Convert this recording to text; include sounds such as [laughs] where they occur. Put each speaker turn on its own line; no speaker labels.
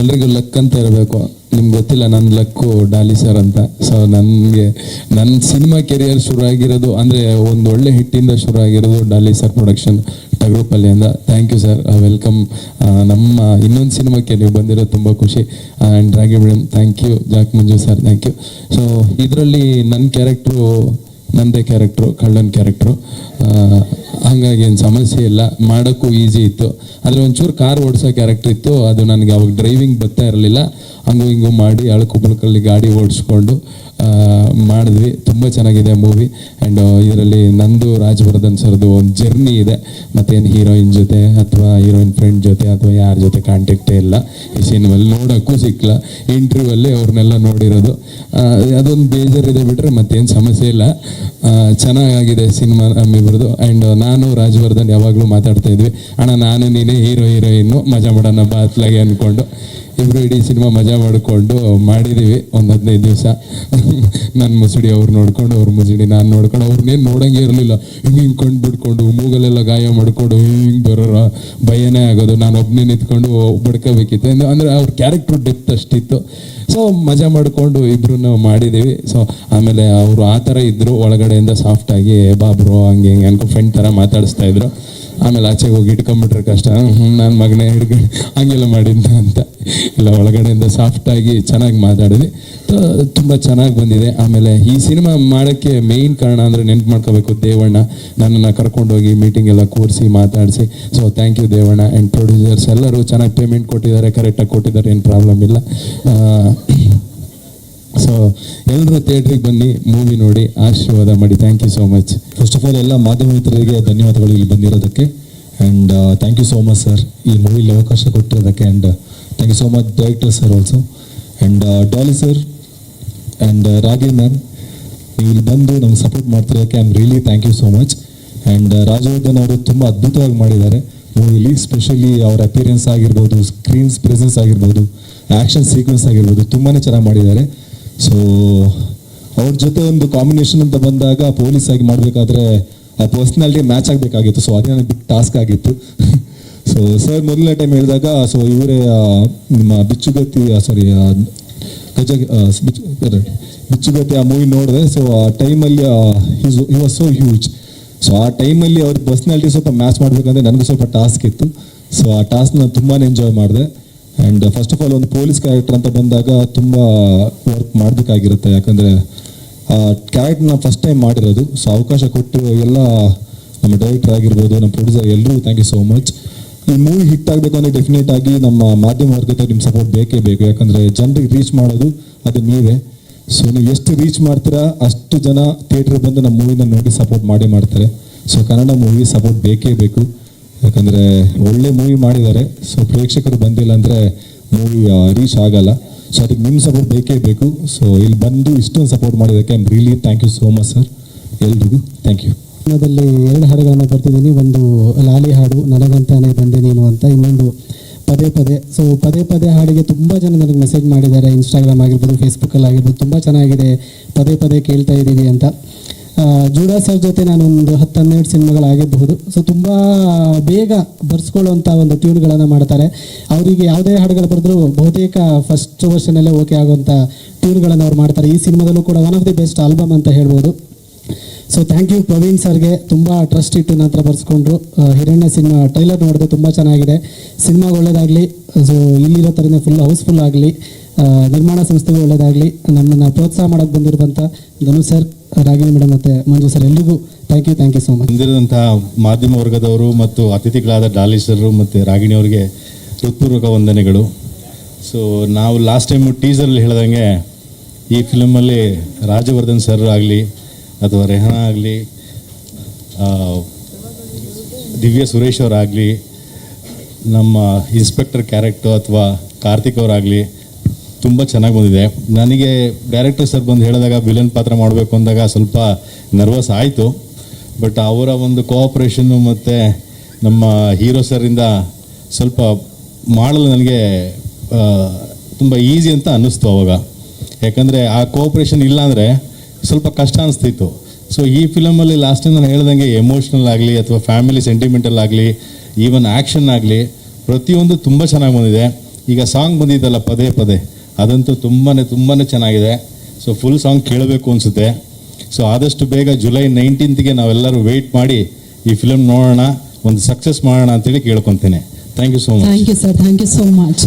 ಎಲ್ರಿಗೂ ಲಕ್ ಅಂತ ಇರಬೇಕು. ನಿಮ್ಗೆ ಗೊತ್ತಿಲ್ಲ ನನ್ನ ಲಕ್ಕು ಡಾಲಿ ಸರ್ ಅಂತ. ಸೊ ನನಗೆ ನನ್ನ ಸಿನಿಮಾ ಕೆರಿಯರ್ ಶುರು ಆಗಿರೋದು ಅಂದರೆ ಒಂದು ಒಳ್ಳೆ ಹಿಟ್ಟಿಂದ ಶುರು ಆಗಿರೋದು ಡಾಲಿ ಸರ್ ಪ್ರೊಡಕ್ಷನ್ ಟಗರುಪಲ್ಲಿಯಿಂದ ಥ್ಯಾಂಕ್ ಯು ಸರ್ ವೆಲ್ಕಮ್ ನಮ್ಮ ಇನ್ನೊಂದು ಸಿನಿಮಾಕ್ಕೆ ನೀವು ಬಂದಿರೋದು ತುಂಬ ಖುಷಿ. And Ragi madam thank you Jack Manju sir thank you so ಇದರಲ್ಲಿ ನನ್ನ ಕ್ಯಾರೆಕ್ಟ್ರು ನನ್ನದೇ ಕ್ಯಾರೆಕ್ಟ್ರು ಕಳ್ಳನ್ ಕ್ಯಾರೆಕ್ಟ್ರು ಹಾಗಾಗಿ ಏನು ಸಮಸ್ಯೆ ಇಲ್ಲ. ಮಾಡೋಕ್ಕೂ ಈಸಿ ಇತ್ತು. ಆದರೆ ಒಂಚೂರು ಕಾರ್ ಓಡಿಸೋ ಕ್ಯಾರೆಕ್ಟರ್ ಇತ್ತು. ಅದು ನನಗೆ ಅವಾಗ ಡ್ರೈವಿಂಗ್ ಬರ್ತಾ ಇರಲಿಲ್ಲ. ಹಂಗು ಹಿಂಗೂ ಮಾಡಿ ಅಳಕು ಬುಳಕಲ್ಲಿ ಗಾಡಿ ಓಡಿಸ್ಕೊಂಡು ಮಾಡಿದ್ವಿ. ತುಂಬ ಚೆನ್ನಾಗಿದೆ ಮೂವಿ ಆ್ಯಂಡ್ ಇದರಲ್ಲಿ ನಂದು ರಾಜವರ್ಧನ್ ಸರ್ದು ಒಂದು ಜರ್ನಿ ಇದೆ. ಮತ್ತೇನು ಹೀರೋಯಿನ್ ಜೊತೆ ಅಥವಾ ಹೀರೋಯಿನ್ ಫ್ರೆಂಡ್ ಜೊತೆ ಅಥವಾ ಯಾರ ಜೊತೆ ಕಾಂಟ್ಯಾಕ್ಟೇ ಇಲ್ಲ. ಈ ಸಿನಿಮಲ್ಲಿ ನೋಡೋಕ್ಕೂ ಸಿಕ್ಕಲ್ಲ ಇಂಟರ್ವ್ಯೂವಲ್ಲಿ ಅವ್ರನ್ನೆಲ್ಲ ನೋಡಿರೋದು. ಅದೊಂದು ಬೇಜಾರಿದೆ ಬಿಟ್ಟರೆ ಮತ್ತೇನು ಸಮಸ್ಯೆ ಇಲ್ಲ. ಚೆನ್ನಾಗಾಗಿದೆ ಸಿನಿಮಾ ನಮ್ಮಿಬ್ರದ್ದು ಆ್ಯಂಡ್ ನಾನು ರಾಜವರ್ಧನ್ ಯಾವಾಗಲೂ ಮಾತಾಡ್ತಾ ಇದ್ವಿ. ಅಣ್ಣ ನಾನು ನೀನೇ ಹೀರೋ ಹೀರೋಯಿನ್ನು ಮಜಾ ಮಾಡೋಣ ಬಾತ್ಲಾಗೆ ಅಂದ್ಕೊಂಡು. ಇಬ್ರು ಇಡೀ ಸಿನಿಮಾ ಮಜಾ ಮಾಡಿಕೊಂಡು ಮಾಡಿದ್ದೀವಿ ಒಂದು ಹದಿನೈದು ದಿವಸ. ನನ್ನ ಮುಸುಡಿ ಅವ್ರು ನೋಡ್ಕೊಂಡು, ಅವ್ರ ಮುಸುಡಿ ನಾನು ನೋಡ್ಕೊಂಡು ಅವ್ರನ್ನೇನು ನೋಡಂಗೆ ಇರಲಿಲ್ಲ. ಹಿಂಗೆ ಹಿಂಗೆ ಕಂಡು ಬಿಡ್ಕೊಂಡು ಮೂಗಲೆಲ್ಲ ಗಾಯ ಮಾಡ್ಕೊಂಡು, ಹಿಂಗೆ ಬರೋರ ಭಯನೇ ಆಗೋದು. ನಾನು ಒಬ್ಬನೇ ನಿಂತ್ಕೊಂಡು ಬಡ್ಕೋಬೇಕಿತ್ತು. ಅಂದ್ರೆ ಅವ್ರ ಕ್ಯಾರೆಕ್ಟರ್ ಡೆಪ್ತ್ ಅಷ್ಟಿತ್ತು. ಸೊ ಮಜಾ ಮಾಡಿಕೊಂಡು ಇಬ್ರು ಮಾಡಿದ್ದೀವಿ ಸೊ ಆಮೇಲೆ ಅವರು ಆ ಥರ ಇದ್ದರು ಒಳಗಡೆಯಿಂದ ಸಾಫ್ಟಾಗಿ ಬಾಬ್ರು ಹಂಗೆ ಹಿಂಗೆ ಅನ್ಕೊ ಫ್ರೆಂಡ್ ಥರ ಮಾತಾಡಿಸ್ತಾ ಇದ್ರು. ಆಮೇಲೆ ಆಚೆಗೆ ಹೋಗಿ ಇಟ್ಕೊಂಡ್ಬಿಟ್ರೆ ಕಷ್ಟ. ನಾನು ಮಗನೇ ಹಿಡ್ಕೊಂಡು ಹಂಗೆಲ್ಲ ಮಾಡಿದ್ದ ಅಂತ. ಇಲ್ಲ ಒಳಗಡೆಯಿಂದ ಸಾಫ್ಟಾಗಿ ಚೆನ್ನಾಗಿ ಮಾತಾಡಿದ್ವಿ. ತುಂಬ ಚೆನ್ನಾಗಿ ಬಂದಿದೆ. ಆಮೇಲೆ ಈ ಸಿನಿಮಾ ಮಾಡೋಕ್ಕೆ ಮೇಯ್ನ್ ಕಾರಣ ಅಂದರೆ ನೆನ್ಪು ಮಾಡ್ಕೋಬೇಕು ದೇವಣ್ಣ. ನನ್ನನ್ನು ಕರ್ಕೊಂಡೋಗಿ ಮೀಟಿಂಗ್ ಎಲ್ಲ ಕೂರಿಸಿ ಮಾತಾಡಿಸಿ. So thank you Devanna. And producers ಎಲ್ಲರೂ ಚೆನ್ನಾಗಿ ಪೇಮೆಂಟ್ ಕೊಟ್ಟಿದ್ದಾರೆ ಕರೆಕ್ಟಾಗಿ ಕೊಟ್ಟಿದ್ದಾರೆ, ಏನು ಪ್ರಾಬ್ಲಮ್ ಇಲ್ಲ. ಸೊ ಎಲ್ಲರೂ ಥಿಯೇಟ್ರಿಗೆ ಬನ್ನಿ ಮೂವಿ ನೋಡಿ, ಆಶೀರ್ವಾದ ಮಾಡಿ. Thank you so much
first of all ಎಲ್ಲ ಮಾಧ್ಯಮ ಮಿತ್ರರಿಗೆ ಧನ್ಯವಾದಗಳು ಇಲ್ಲಿ ಬಂದಿರೋದಕ್ಕೆ. And thank you so much sir ಈ ಮೂವಿಲಿ ಅವಕಾಶ ಕೊಟ್ಟಿರೋದಕ್ಕೆ. And thank you so much director sir also and Daali sir and Ragi ma'am ನೀವು ಇಲ್ಲಿ ಬಂದು ನಮ್ಗೆ support ಮಾಡ್ತಿರೋದಕ್ಕೆ I am really thank you so much and Rajavardhan ಅವರು ತುಂಬ ಅದ್ಭುತವಾಗಿ ಮಾಡಿದ್ದಾರೆ. ಮೂವಿಲಿ ಸ್ಪೆಷಲಿ ಅವ್ರ ಅಪಿಯರೆನ್ಸ್ ಆಗಿರ್ಬೋದು ಸ್ಕ್ರೀನ್ಸ್ ಪ್ರೆಸೆನ್ಸ್ ಆಗಿರ್ಬೋದು ಆ್ಯಕ್ಷನ್ ಸೀಕ್ವೆನ್ಸ್ ಆಗಿರ್ಬೋದು ತುಂಬಾ ಚೆನ್ನಾಗಿ ಮಾಡಿದ್ದಾರೆ. ಸೊ ಅವ್ರ ಜೊತೆ ಒಂದು ಕಾಂಬಿನೇಷನ್ ಅಂತ ಬಂದಾಗ ಪೊಲೀಸ್ ಆಗಿ ಮಾಡಬೇಕಾದ್ರೆ ಆ ಪರ್ಸ್ನಾಲಿಟಿ ಮ್ಯಾಚ್ ಆಗಬೇಕಾಗಿತ್ತು. ಸೊ ಅದೇ ನನಗೆ ಬಿಗ್ ಟಾಸ್ಕ್ ಆಗಿತ್ತು. [laughs] ಸೊ ಸರ್ ಮೊದಲನೇ ಟೈಮ್ ಹೇಳಿದಾಗ ಸೊ ಇವರೇ ನಿಮ್ಮ ಬಿಚ್ಚುಗತ್ತಿ ಸಾರಿ ಗಜ ಬಿಚ್ಚುಗತ್ತಿ ಆ ಮೂವಿ ನೋಡಿದೆ ಸೊ ಆ ಟೈಮಲ್ಲಿ he was so huge so ಆ ಟೈಮಲ್ಲಿ ಅವ್ರ ಪರ್ಸ್ನಾಲಿಟಿ ಸ್ವಲ್ಪ ಮ್ಯಾಚ್ ಮಾಡಬೇಕಂದ್ರೆ ನನಗೂ ಸ್ವಲ್ಪ ಟಾಸ್ಕ್ ಇತ್ತು. ಸೊ ಆ ಟಾಸ್ಕ್ ನಾನು ತುಂಬಾ ಎಂಜಾಯ್ ಮಾಡಿದೆ. ಆ್ಯಂಡ್ ಫಸ್ಟ್ ಆಫ್ ಆಲ್ ಒಂದು ಪೊಲೀಸ್ ಕ್ಯಾರೆಕ್ಟರ್ ಅಂತ ಬಂದಾಗ ತುಂಬ ವರ್ಕ್ ಮಾಡಬೇಕಾಗಿರುತ್ತೆ. ಯಾಕಂದರೆ, ಆ ಕ್ಯಾರೆಕ್ಟರ್ನ ಫಸ್ಟ್ ಟೈಮ್ ಮಾಡಿರೋದು. ಸೊ ಅವಕಾಶ ಕೊಟ್ಟು ಎಲ್ಲ ನಮ್ಮ ಡೈರೆಕ್ಟರ್ ಆಗಿರ್ಬೋದು, ನಮ್ಮ ಪ್ರೊಡ್ಯೂಸರ್ ಎಲ್ಲರೂ ಥ್ಯಾಂಕ್ ಯು ಸೋ ಮಚ್ ಈ ಮೂವಿ ಹಿಟ್ ಆಗಬೇಕು ಅಂದರೆ ಡೆಫಿನೆಟ್ ಆಗಿ ನಮ್ಮ ಮಾಧ್ಯಮ ವರ್ಗದ ನಿಮ್ಮ ಸಪೋರ್ಟ್ ಬೇಕೇ ಬೇಕು. ಯಾಕಂದರೆ ಜನರಿಗೆ ರೀಚ್ ಮಾಡೋದು ಅದು ನೀವೇ. ಸೊ ನೀವು ಎಷ್ಟು ರೀಚ್ ಮಾಡ್ತೀರಾ, ಅಷ್ಟು ಜನ ಥಿಯೇಟ್ರ್ ಬಂದು ನಮ್ಮ ಮೂವಿನ ನೋಡಿ ಸಪೋರ್ಟ್ ಮಾಡೇ ಮಾಡ್ತಾರೆ. ಸೊ ಕನ್ನಡ ಮೂವಿ ಸಪೋರ್ಟ್ ಬೇಕೇ ಬೇಕು. ಯಾಕಂದರೆ ಒಳ್ಳೆ ಮೂವಿ ಮಾಡಿದ್ದಾರೆ. ಸೊ ಪ್ರೇಕ್ಷಕರು ಬಂದಿಲ್ಲ ಅಂದರೆ ಮೂವಿ ರೀಚ್ ಆಗಲ್ಲ. ಸೊ ಅದಕ್ಕೆ ನಿಮ್ಮ ಸಪೋರ್ಟ್ ಬೇಕೇ ಬೇಕು. ಸೊ ಇಲ್ಲಿ ಬಂದು ಇಷ್ಟೊಂದು ಸಪೋರ್ಟ್ ಮಾಡಿದ್ದಕ್ಕೆ I'm really thank you so much sir ಎಲ್ರಿಗೂ ಥ್ಯಾಂಕ್ ಯು
ಸಿನಿಮಾದಲ್ಲಿ ಎರಡು ಹಾಡುಗಳನ್ನು ಬರ್ತಿದ್ದೀನಿ. ಒಂದು ಲಾಲಿ ಹಾಡು, ನನಗಂತಾನೆ ಬಂದೆ ನೀನು ಅಂತ. ಇನ್ನೊಂದು ಪದೇ ಪದೇ. ಸೊ ಪದೇ ಪದೇ ಹಾಡಿಗೆ ತುಂಬ ಜನ ನನಗೆ ಮೆಸೇಜ್ ಮಾಡಿದ್ದಾರೆ. ಇನ್ಸ್ಟಾಗ್ರಾಮ್ ಆಗಿರ್ಬೋದು ಫೇಸ್ಬುಕ್ಕಲ್ಲಿ ಆಗಿರ್ಬೋದು ತುಂಬ ಚೆನ್ನಾಗಿದೆ. ಪದೇ ಪದೇ ಕೇಳ್ತಾ ಇದ್ದೀವಿ ಅಂತ. ಜೂಡಾ ಸರ್ ಜೊತೆ ನಾನೊಂದು ಹತ್ತು ಹನ್ನೆರಡು ಸಿನಿಮಾಗಳಾಗಿರಬಹುದು. ಸೊ ತುಂಬ ಬೇಗ ಬರ್ಸ್ಕೊಳ್ಳುವಂಥ ಒಂದು ಟ್ಯೂನ್ಗಳನ್ನು ಮಾಡ್ತಾರೆ. ಅವರಿಗೆ ಯಾವುದೇ ಹಾಡುಗಳು ಬರೆದ್ರು ಬಹುತೇಕ ಫಸ್ಟ್ ವರ್ಷನಲ್ಲೇ ಓಕೆ ಆಗುವಂಥ ಟ್ಯೂನ್ಗಳನ್ನು ಅವ್ರು ಮಾಡ್ತಾರೆ. ಈ ಸಿನಿಮಾದಲ್ಲೂ ಕೂಡ one of the best album ಅಂತ ಹೇಳ್ಬೋದು. ಸೊ ಥ್ಯಾಂಕ್ ಯು ಪ್ರವೀಣ್ ಸರ್ಗೆ. ತುಂಬ ಟ್ರಸ್ಟ್ ಇಟ್ಟು ನಂತರ ಬರ್ಸ್ಕೊಂಡ್ರು. ಆ, ಹಿರಣ್ಯ ಸಿನಿಮಾ ಟ್ರೈಲರ್ ನೋಡಿದೆ ತುಂಬ ಚೆನ್ನಾಗಿದೆ. ಸಿನಿಮಾ ಒಳ್ಳೇದಾಗಲಿ. ಸೊ ಇಲ್ಲಿರೋ ಥರನೇ ಫುಲ್ ಹೌಸ್ಫುಲ್ ಆಗಲಿ. ನಿರ್ಮಾಣ ಸಂಸ್ಥೆಗೂ ಒಳ್ಳೇದಾಗಲಿ. ನಮ್ಮನ್ನು ಪ್ರೋತ್ಸಾಹ ಮಾಡೋಕ್ಕೆ ಬಂದಿರುವಂಥ ಧನು ಸರ್. ರಾಗಿಣಿ ಮೇಡಮ್ ಮತ್ತೆ ಮಂಜು ಸರ್, ಎಲ್ರಿಗೂ thank you thank you so much
ಬಂದಿರುವಂತಹ ಮಾಧ್ಯಮ ವರ್ಗದವರು ಮತ್ತು ಅತಿಥಿಗಳಾದ ಡಾಲಿಸರು ಮತ್ತು ರಾಗಿಣಿ ಅವರಿಗೆ ಹೃತ್ಪೂರ್ವಕ ವಂದನೆಗಳು. ಸೊ ನಾವು ಲಾಸ್ಟ್ ಟೈಮು ಟೀಸರಲ್ಲಿ ಹೇಳ್ದಂಗೆ ಈ ಫಿಲಮಲ್ಲಿ ರಾಜವರ್ಧನ್ ಸರ್ ಆಗಲಿ ಅಥವಾ ರೆಹನಾ ಆಗಲಿ ದಿವ್ಯ ಸುರೇಶ್ ಅವರಾಗಲಿ ನಮ್ಮ ಇನ್ಸ್ಪೆಕ್ಟರ್ ಕ್ಯಾರೆಕ್ಟರ್ ಅಥವಾ ಕಾರ್ತಿಕ್ ಅವರಾಗಲಿ ತುಂಬ ಚೆನ್ನಾಗಿ ಬಂದಿದೆ. ನನಗೆ ಡೈರೆಕ್ಟರ್ ಸರ್ ಬಂದು ಹೇಳಿದಾಗ ವಿಲನ್ ಪಾತ್ರ ಮಾಡಬೇಕು ಅಂದಾಗ ಸ್ವಲ್ಪ ನರ್ವಸ್ ಆಯಿತು. ಬಟ್ ಅವರ ಒಂದು ಕೋಆಪ್ರೇಷನ್ನು ಮತ್ತು ನಮ್ಮ ಹೀರೋ ಸರಿಂದ ಸ್ವಲ್ಪ ಮಾಡಲು ನನಗೆ ತುಂಬ ಈಸಿ ಅಂತ ಅನ್ನಿಸ್ತು ಅವಾಗ. ಯಾಕಂದರೆ ಆ ಕೋಆಪ್ರೇಷನ್ ಇಲ್ಲಾಂದರೆ ಸ್ವಲ್ಪ ಕಷ್ಟ ಅನಿಸ್ತಿತ್ತು. ಸೊ ಈ ಫಿಲಮಲ್ಲಿ ಲಾಸ್ಟ್ ನಾನು ಹೇಳ್ದಂಗೆ ಎಮೋಷ್ನಲ್ ಆಗಲಿ ಅಥವಾ ಫ್ಯಾಮಿಲಿ ಸೆಂಟಿಮೆಂಟಲ್ ಆಗಲಿ ಈವನ್ ಆ್ಯಕ್ಷನ್ ಆಗಲಿ, ಪ್ರತಿಯೊಂದು ತುಂಬ ಚೆನ್ನಾಗಿ ಬಂದಿದೆ. ಈಗ ಸಾಂಗ್ ಬಂದಿದ್ದಲ್ಲ ಪದೇ ಪದೇ. ಅದಂತೂ ತುಂಬಾ ತುಂಬಾ ಚೆನ್ನಾಗಿದೆ. ಸೊ ಫುಲ್ ಸಾಂಗ್ ಕೇಳಬೇಕು ಅನಿಸುತ್ತೆ. ಸೊ ಆದಷ್ಟು ಬೇಗ ಜುಲೈ ನೈನ್ಟೀನ್ತ್ಗೆ ನಾವೆಲ್ಲರೂ ವೆಯ್ಟ್ ಮಾಡಿ ಈ ಫಿಲಮ್ ನೋಡೋಣ, ಒಂದು ಸಕ್ಸಸ್ ಮಾಡೋಣ ಅಂತೇಳಿ ಕೇಳ್ಕೊತೇನೆ. Thank you so much
thank you sir thank you so much.